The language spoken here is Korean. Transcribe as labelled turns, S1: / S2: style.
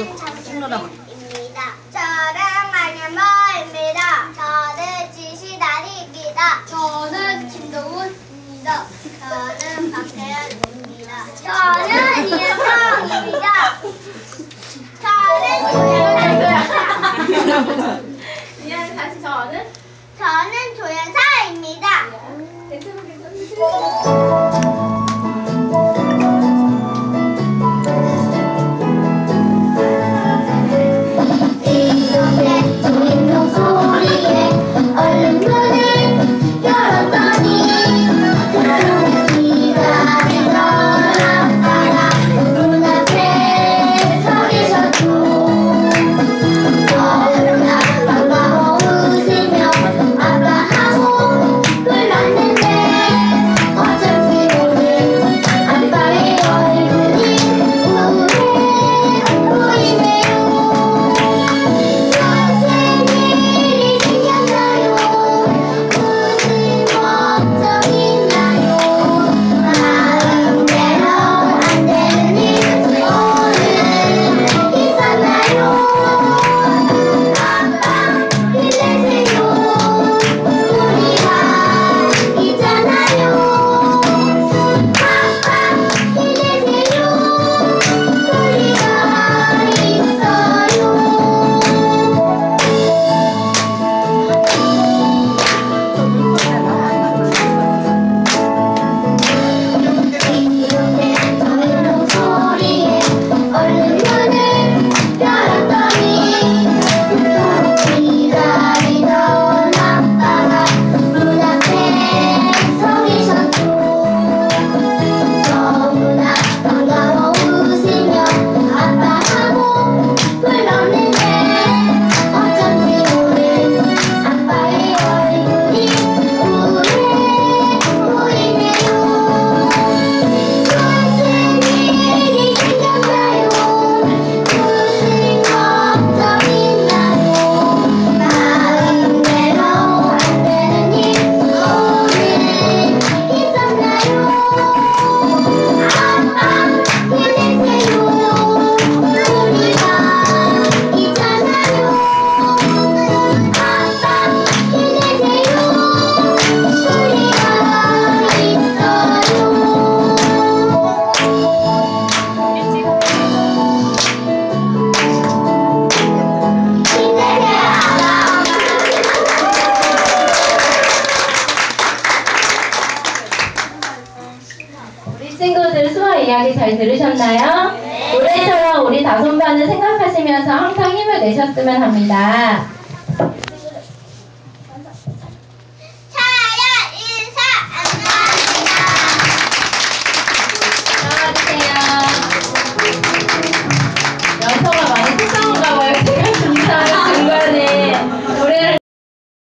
S1: 지금 찍느라고. 입니다. 저랑하는 멀입니다. 저는 지시다리입니다. 저는 김동훈입니다. 저는 박태현입니다. 저는 이혜성입니다. 저는 조영아입니다.
S2: 친구들 수학 이야기 잘 들으셨나요? 네. 올해처럼 우리 다솜반을 생각하시면서 항상 힘을 내셨으면 합니다.